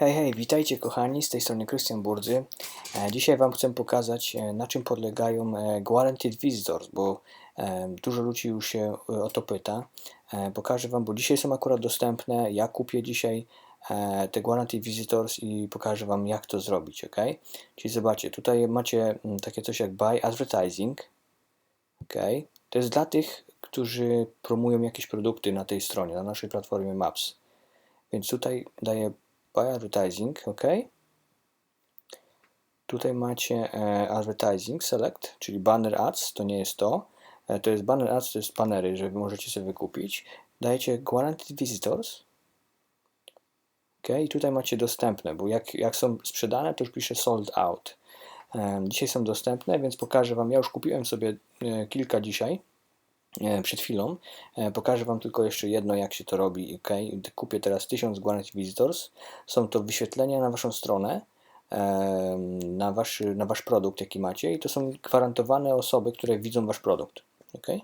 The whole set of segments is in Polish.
Hej, hej, witajcie kochani, z tej strony Krystian Burdzy. E, Dzisiaj Wam chcę pokazać, e, na czym podlegają e, Guaranteed Visitors, bo dużo ludzi już się o to pyta. Pokażę Wam, bo dzisiaj są akurat dostępne. Ja kupię dzisiaj te Guaranteed Visitors i pokażę Wam, jak to zrobić, ok? Czyli zobaczcie, tutaj macie mm, takie coś jak Buy Advertising, ok? To jest dla tych, którzy promują jakieś produkty na tej stronie, na naszej platformie Maps. Więc tutaj daję Buy Advertising, ok. Tutaj macie e, Advertising Select, czyli Banner Ads, to nie jest to. E, to jest Banner Ads, to jest banery, że możecie sobie wykupić. Dajecie Guaranteed Visitors. Ok, i tutaj macie dostępne, bo jak, jak są sprzedane, to już pisze sold out. E, dzisiaj są dostępne, więc pokażę Wam. Ja już kupiłem sobie kilka dzisiaj przed chwilą. E, Pokażę Wam tylko jeszcze jedno, jak się to robi. Okay? Kupię teraz 1000 Guaranteed Visitors. Są to wyświetlenia na Waszą stronę, em, na wasz, na wasz produkt, jaki macie, i to są gwarantowane osoby, które widzą Wasz produkt. Okay?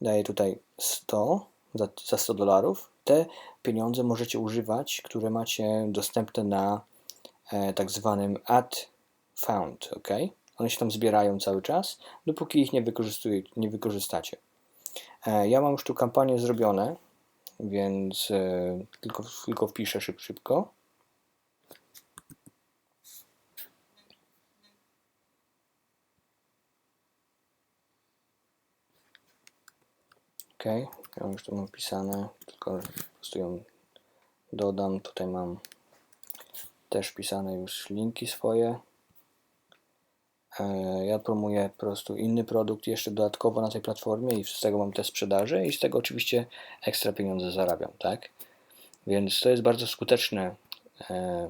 Daję tutaj 100 za, za 100 dolarów. Te pieniądze możecie używać, które macie dostępne na e, tak zwanym Ad Found. ok? One się tam zbierają cały czas, dopóki ich nie, wykorzystuje, nie wykorzystacie. E, Ja mam już tu kampanię zrobione, więc e, tylko, tylko wpiszę szyb, szybko. Ok, ja już tu mam wpisane, tylko po prostu ją dodam. Tutaj mam też wpisane już linki swoje. E, Ja promuję po prostu inny produkt jeszcze dodatkowo na tej platformie i z tego mam te sprzedaże i z tego oczywiście ekstra pieniądze zarabiam, tak? Więc to jest bardzo skuteczne. e,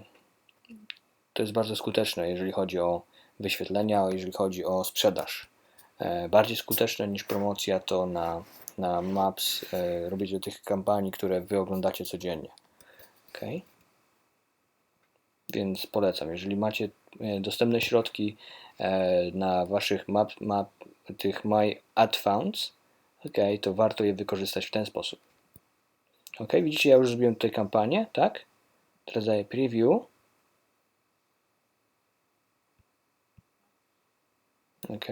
To jest bardzo skuteczne, jeżeli chodzi o wyświetlenia, jeżeli chodzi o sprzedaż. E, Bardziej skuteczne niż promocja to na, na Maps robicie tych kampanii, które wy oglądacie codziennie. Okay? Więc polecam. Jeżeli macie dostępne środki e, na waszych map, map tych My Ad Funds, okay, to warto je wykorzystać w ten sposób. Ok, widzicie, ja już zrobiłem tutaj kampanię, tak? Teraz daję preview. Ok.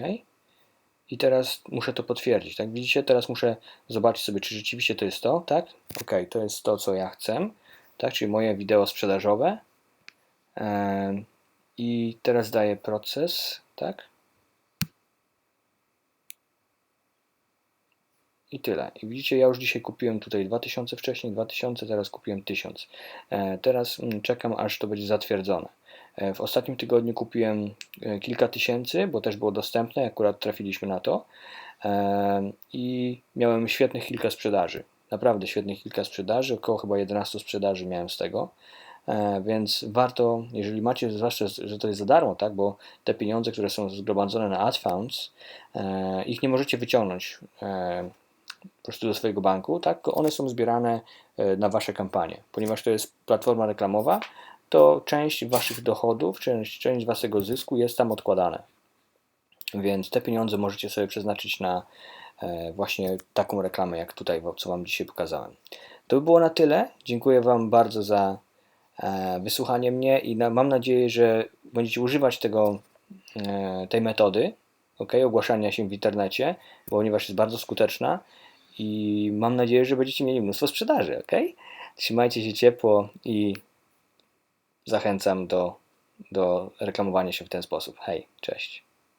I teraz muszę to potwierdzić, tak? Widzicie, teraz muszę zobaczyć sobie, czy rzeczywiście to jest to, tak? Ok, to jest to, co ja chcę, tak? Czyli moje wideo sprzedażowe. I teraz daję proces, tak? I tyle. I widzicie, ja już dzisiaj kupiłem tutaj 2000 wcześniej, 2000, teraz kupiłem 1000. E, Teraz mm, czekam, aż to będzie zatwierdzone. E, W ostatnim tygodniu kupiłem e, kilka tysięcy, bo też było dostępne, akurat trafiliśmy na to. I miałem świetnych kilka sprzedaży. Naprawdę świetnych kilka sprzedaży, około chyba 11 sprzedaży miałem z tego. E, Więc warto, jeżeli macie, zwłaszcza, że to jest za darmo, tak, bo te pieniądze, które są zgromadzone na AdFunds, e, ich nie możecie wyciągnąć e, po prostu do swojego banku, tak, one są zbierane na wasze kampanie. Ponieważ to jest platforma reklamowa, to część waszych dochodów, część, część waszego zysku jest tam odkładane. Więc te pieniądze możecie sobie przeznaczyć na właśnie taką reklamę, jak tutaj, co Wam dzisiaj pokazałem. To by było na tyle. Dziękuję Wam bardzo za wysłuchanie mnie i na, mam nadzieję, że będziecie używać tego, e, tej metody ok, ogłaszania się w internecie, ponieważ jest bardzo skuteczna i mam nadzieję, że będziecie mieli mnóstwo sprzedaży. ok? Trzymajcie się ciepło i zachęcam do, do reklamowania się w ten sposób. Hej, cześć.